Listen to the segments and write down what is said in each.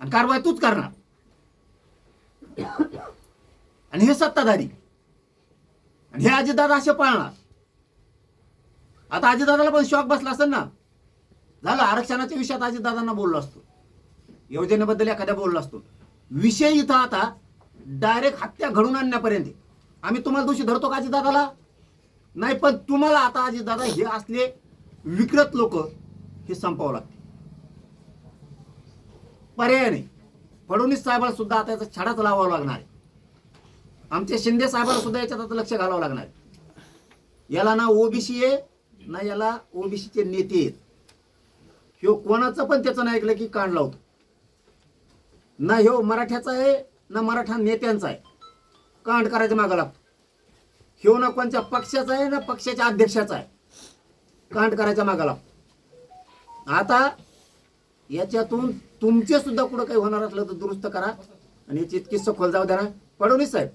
आणि कारवाई तूच करणार. आणि हे सत्ताधारी. आणि हे अजितदादा असे पाळणार. आता अजितदादाला पण शॉक बसला असेल ना. झालं आरक्षणाच्या विषयात अजितदादांना बोललो असतो. योजनेबद्दल एखाद्या बोललो असतो. विषय इथं आता डायरेक्ट हत्या घडून आणण्यापर्यंत आम्ही तुम्हाला दोषी धरतो का अजितदादाला नाही पण तुम्हाला आता अजितदादा हे असले विकृत लोक हे संपवावं लागते पर्याय नाही. फडणवीस साहेबाला सुद्धा आता याचा छडाच लावावा लागणार आहे. आमच्या शिंदे साहेबाला सुद्धा याच्यात आता लक्ष घालावं लागणार आहे. याला ना ओबीसी आहे ना याला ओबीसीचे नेते आहेत. ह्यो कोणाचं पण त्याचं नाही ऐकलं की कांड लावतो. ना ह्यो मराठ्याचा आहे ना मराठा नेत्यांचा आहे. कांड करायच्या मागं लागतो. ह्यो ना कोणत्या पक्षाचा आहे ना पक्षाच्या अध्यक्षाचा आहे. कांड करायच्या मागं लागतो. आता याच्यातून तुमचे सुद्धा कुठं काही होणार असलं तर दुरुस्त करा. आणि याची इतकी सखोल जाऊ द्या ना. फडणवीस साहेब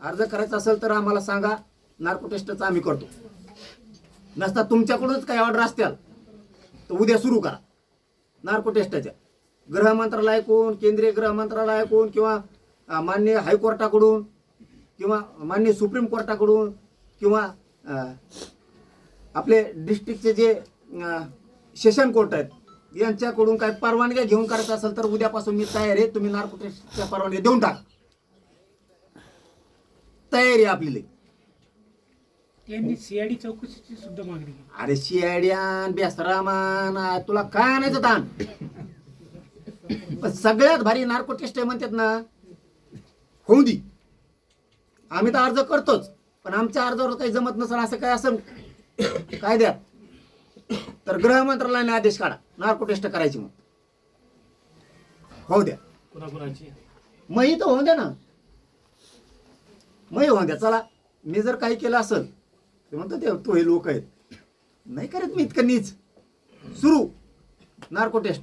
अर्ज करायचा असेल तर आम्हाला सांगा. नार्को टेस्टचं आम्ही करतो. नसता तुमच्याकडूनच काही ऑर्डर असतील तर उद्या सुरू करा. नार्को टेस्टच्या. गृह मंत्रालयाकडून केंद्रीय गृह मंत्रालयाकडून किंवा मान्य माननीय हायकोर्टाकडून किंवा माननीय सुप्रीम कोर्टाकडून किंवा आपले डिस्ट्रिक्टचे जे सेशन कोर्ट आहेत यांच्याकडून काही परवानग्या घेऊन करायचं असेल तर उद्यापासून मी तयार आहे. तुम्ही नार्को टेस्टच्या परवानग्या देऊन टाका. तयारी आहे आपली. त्यांनी सीआयडी चौकशीची सुद्धा मागणी केली. अरे शियाड्यान बेसरामान आ, तुला काय आणायचं ताण पण सगळ्यात भारी नार्को टेस्ट आहे म्हणतात ना होऊ दे. आम्ही तर अर्ज करतोच पण आमच्या अर्जावर काही जमत नसेल असं काय असं कायद्यात तर गृह मंत्रालयाने आदेश काढा. नार्को टेस्ट करायची मग. होऊ द्या. कुणाकुणाची? मग इथं होऊन द्या ना. मग होऊन द्या. चला मी जर काही केलं असेल ते म्हणतो ते तो हे लोक आहेत. नाही करत मी इतकं नीच. सुरू. Narco test.